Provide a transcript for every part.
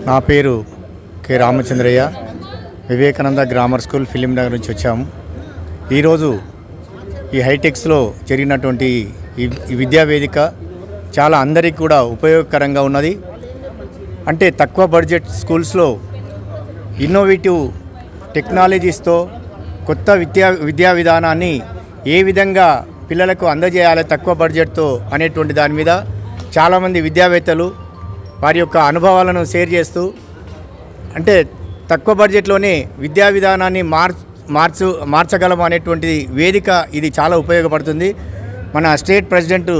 నా పేరు K. Ramachandraiah. Vivekananda grammar school Film Nagar నుంచి వచ్చాము. ఈరోజు ఈ హైటెక్స్లో జరిగినటువంటి ఈ విద్యా వేదిక చాలా అందరికీ కూడా ఉపయోగకరంగా ఉన్నది. అంటే తక్కువ బడ్జెట్ స్కూల్స్లో ఇన్నోవేటివ్ టెక్నాలజీస్తో కొత్త విద్యా విద్యా విధానాన్ని ఏ విధంగా పిల్లలకు అందజేయాలి తక్కువ బడ్జెట్తో అనేటువంటి దాని మీద చాలామంది విద్యావేత్తలు వారి యొక్క అనుభవాలను షేర్ చేస్తూ అంటే తక్కువ బడ్జెట్లోనే విద్యా విధానాన్ని మార్ మార్చు మార్చగలం అనేటువంటి వేదిక ఇది చాలా ఉపయోగపడుతుంది. మన స్టేట్ ప్రెసిడెంట్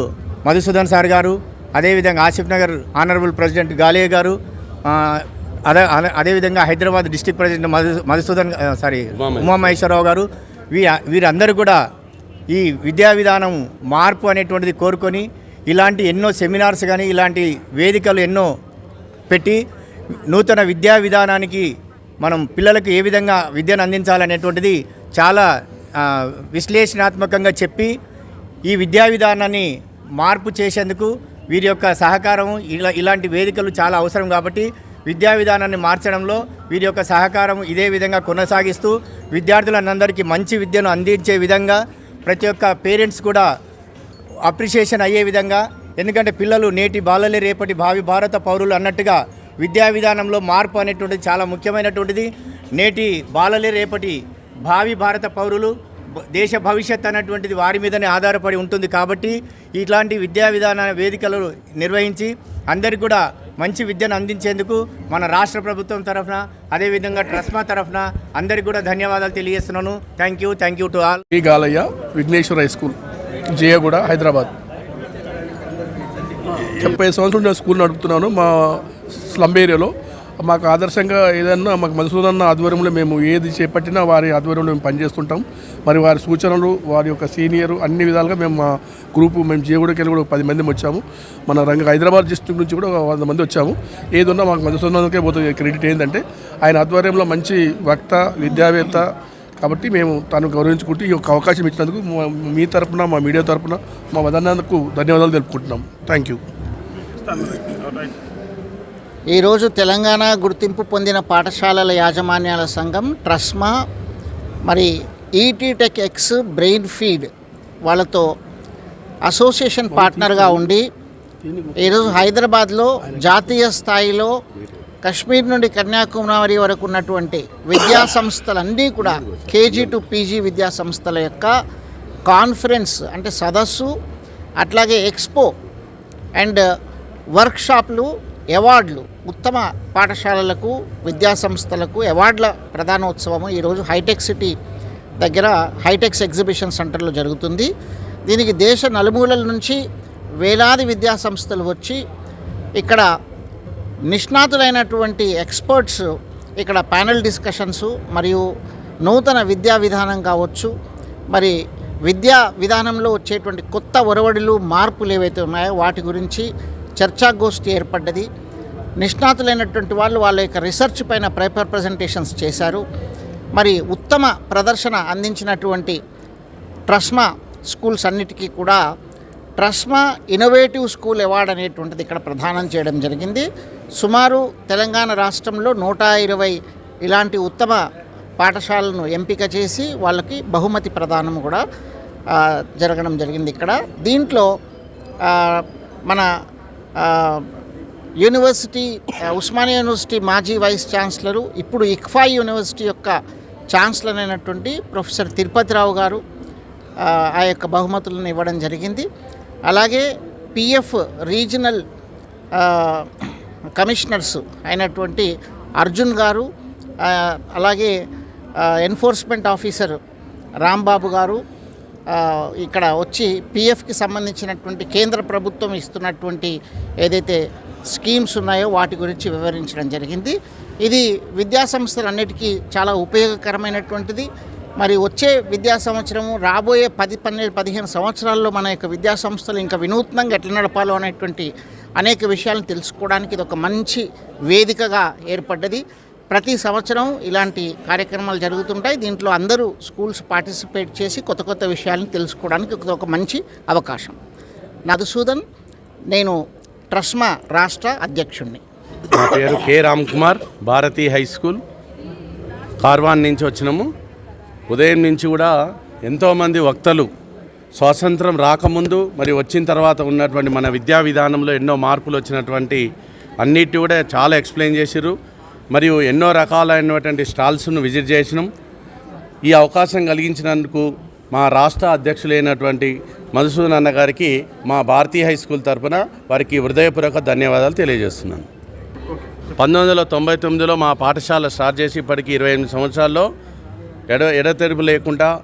మధుసూదన్ సార్ గారు అదేవిధంగా ఆసిఫ్ నగర్ ఆనరబుల్ ప్రెసిడెంట్ గాలియా గారు అదే అదే- అదేవిధంగా Hyderabad district president Madhu Madhusudan sorry Umamaheswararao. గారు వీ వీరందరూ కూడా ఈ విద్యా విధానం మార్పు అనేటువంటిది కోరుకొని ఇలాంటి ఎన్నో సెమినార్స్ కానీ ఇలాంటి వేదికలు ఎన్నో పెట్టి నూతన విద్యా విధానానికి మనం పిల్లలకు ఏ విధంగా విద్యను అందించాలనేటువంటిది చాలా విశ్లేషణాత్మకంగా చెప్పి ఈ విద్యా విధానాన్ని మార్పు చేసేందుకు వీరి యొక్క సహకారం ఇలా ఇలాంటి వేదికలు చాలా అవసరం కాబట్టి విద్యా విధానాన్ని మార్చడంలో వీరి యొక్క సహకారం ఇదే విధంగా కొనసాగిస్తూ విద్యార్థులందరికీ మంచి విద్యను అందించే విధంగా ప్రతి ఒక్క పేరెంట్స్ కూడా అప్రిషియేషన్ అయ్యే విధంగా ఎందుకంటే పిల్లలు నేటి బాలలే రేపటి భావి భారత పౌరులు అన్నట్టుగా విద్యా విధానంలో మార్పు అనేటువంటిది చాలా ముఖ్యమైనటువంటిది. నేటి బాలలే రేపటి భావి భారత పౌరులు దేశ భవిష్యత్ అన్నటువంటిది వారి మీదనే ఆధారపడి ఉంటుంది కాబట్టి ఇట్లాంటి విద్యా విధాన వేదికలు నిర్వహించి అందరికీ కూడా మంచి విద్యను అందించేందుకు మన రాష్ట్ర ప్రభుత్వం తరఫున అదేవిధంగా ట్రస్మా తరఫున అందరికీ కూడా ధన్యవాదాలు తెలియజేస్తున్నాను. Thank you thank you to all Galaiah Vighneshwara high school. Jiyaguda Hyderabad. ముప్పై సంవత్సరాలు నేను స్కూల్ నడుపుతున్నాను మా స్లమ్ ఏరియాలో. మాకు ఆదర్శంగా ఏదన్నా మాకు మధుసూదన్న ఆధ్వర్యంలో మేము ఏది చేపట్టినా వారి ఆధ్వర్యంలో మేము పనిచేస్తుంటాం. మరి వారి సూచనలు వారి యొక్క సీనియర్ అన్ని విధాలుగా మేము మా గ్రూపు మేము జేగూడకి వెళ్ళి కూడా పది మంది వచ్చాము. మన రంగ హైదరాబాద్ డిస్ట్రిక్ట్ నుంచి కూడా ఒక వంద మంది వచ్చాము. ఏదున్నా మాకు మధుసూదనకే పోతుంది క్రెడిట్ ఏంటంటే ఆయన ఆధ్వర్యంలో మంచి వక్త విద్యావేత్త కాబట్టి మేము తాను గౌరవించుకుంటూ ఈ యొక్క అవకాశం ఇచ్చినందుకు మా- తరపున మా మీడియా తరపున మా వదన్నందుకు ధన్యవాదాలు తెలుపుకుంటున్నాం. థ్యాంక్ యూ ఈరోజు తెలంగాణ గుర్తింపు పొందిన పాఠశాలల యాజమాన్యాల సంఘం ట్రస్మా మరి ET Tech X Brain Feed వాళ్ళతో అసోసియేషన్ పార్ట్నర్గా ఉండి ఈరోజు హైదరాబాద్లో జాతీయ స్థాయిలో కశ్మీర్ నుండి కన్యాకుమారి వరకు ఉన్నటువంటి విద్యా సంస్థలన్నీ కూడా కేజీ టు పీజీ విద్యా సంస్థల యొక్క కాన్ఫరెన్స్ అంటే సదస్సు అట్లాగే ఎక్స్పో అండ్ వర్క్షాప్లు అవార్డులు ఉత్తమ పాఠశాలలకు విద్యా సంస్థలకు అవార్డుల ప్రధానోత్సవము ఈరోజు హైటెక్ సిటీ దగ్గర హైటెక్స్ ఎగ్జిబిషన్ సెంటర్లో జరుగుతుంది. దీనికి దేశ నలుమూలల నుంచి వేలాది విద్యా సంస్థలు వచ్చి ఇక్కడ నిష్ణాతులైనటువంటి ఎక్స్పర్ట్స్ ఇక్కడ ప్యానెల్ డిస్కషన్స్ మరియు నూతన విద్యా విధానం కావచ్చు. మరి విద్యా విధానంలో వచ్చేటువంటి కొత్త ఒరవడులు మార్పులు ఏవైతే ఉన్నాయో వాటి గురించి చర్చాగోష్ఠి ఏర్పడ్డది. నిష్ణాతులైనటువంటి వాళ్ళు వాళ్ళ యొక్క రీసెర్చ్ పైన పేపర్ ప్రజెంటేషన్స్ చేశారు. మరి ఉత్తమ ప్రదర్శన అందించినటువంటి ట్రస్మా స్కూల్స్ అన్నిటికీ కూడా ట్రస్మా ఇన్నోవేటివ్ స్కూల్ అవార్డ్ అనేటువంటిది ఇక్కడ ప్రదానం చేయడం జరిగింది. సుమారు తెలంగాణ రాష్ట్రంలో నూట ఇరవై ఇలాంటి ఉత్తమ పాఠశాలను ఎంపిక చేసి వాళ్ళకి బహుమతి ప్రదానం కూడా జరగడం జరిగింది ఇక్కడ. దీంట్లో మన యూనివర్సిటీ ఉస్మానియా యూనివర్సిటీ మాజీ వైస్ ఛాన్సలరు ఇప్పుడు ఇక్ఫా యూనివర్సిటీ యొక్క ఛాన్సలర్ అయినటువంటి ప్రొఫెసర్ తిరుపతిరావు గారు ఆ యొక్క బహుమతులను ఇవ్వడం జరిగింది. అలాగే పిఎఫ్ రీజనల్ కమిషనర్స్ అయినటువంటి అర్జున్ గారు అలాగే ఎన్ఫోర్స్మెంట్ ఆఫీసర్ రాంబాబు గారు ఇక్కడ వచ్చి పిఎఫ్కి సంబంధించినటువంటి కేంద్ర ప్రభుత్వం ఇస్తున్నటువంటి ఏదైతే స్కీమ్స్ ఉన్నాయో వాటి గురించి వివరించడం జరిగింది. ఇది విద్యాసంస్థలన్నిటికీ చాలా ఉపయోగకరమైనటువంటిది. మరి వచ్చే విద్యా సంవత్సరము రాబోయే పది పన్నెండు పదిహేను సంవత్సరాల్లో మన యొక్క విద్యా సంస్థలు ఇంకా వినూత్నంగా ఎట్లా నడపాలో అనేటువంటి అనేక విషయాలను తెలుసుకోవడానికి ఇది ఒక మంచి వేదికగా ఏర్పడ్డది. ప్రతి సంవత్సరం ఇలాంటి కార్యక్రమాలు జరుగుతుంటాయి. దీంట్లో అందరూ స్కూల్స్ పార్టిసిపేట్ చేసి కొత్త కొత్త విషయాలను తెలుసుకోవడానికి ఒక- మంచి అవకాశం. మధుసూదన్ నేను ట్రస్మా రాష్ట్ర అధ్యక్షుణ్ణి. నా పేరు K Ram Kumar Bharati high school. Karwan నుంచి వచ్చినాము. ఉదయం నుంచి కూడా ఎంతోమంది వక్తలు స్వాతంత్రం రాకముందు మరి వచ్చిన తర్వాత ఉన్నటువంటి మన విద్యా విధానంలో ఎన్నో మార్పులు వచ్చినటువంటి అన్నిటి కూడా చాలా ఎక్స్ప్లెయిన్ చేసిర్రు. మరియు ఎన్నో రకాలైనటువంటి స్టాల్స్ను విజిట్ చేసినాం. ఈ అవకాశం కలిగించినందుకు మా రాష్ట్ర అధ్యక్షులైనటువంటి మధుసూదన్ అన్న గారికి మా భారతీయ హై స్కూల్ తరఫున వారికి హృదయపూర్వక ధన్యవాదాలు తెలియజేస్తున్నాను. పంతొమ్మిది వందల తొంభై తొమ్మిదిలో మా పాఠశాల స్టార్ట్ చేసి ఇప్పటికి ఇరవై ఎనిమిది సంవత్సరాల్లో ఎడ ఎడతెరుపు లేకుండా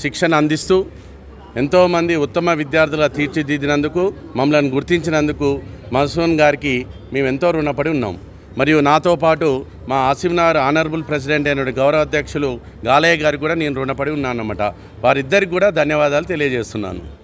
శిక్షణ అందిస్తూ ఎంతోమంది ఉత్తమ విద్యార్థుల తీర్చిదిద్దినందుకు మమ్మల్ని గుర్తించినందుకు మధుసూదన్ గారికి మేము ఎంతో రుణపడి ఉన్నాం. మరియు నాతో పాటు మా ఆసిఫ్నగర్ ఆనరబుల్ ప్రెసిడెంట్ అయిన గౌరవ అధ్యక్షులు గాలయ్య గారికి కూడా నేను రుణపడి ఉన్నానన్నమాట. వారిద్దరికి కూడా ధన్యవాదాలు తెలియజేస్తున్నాను.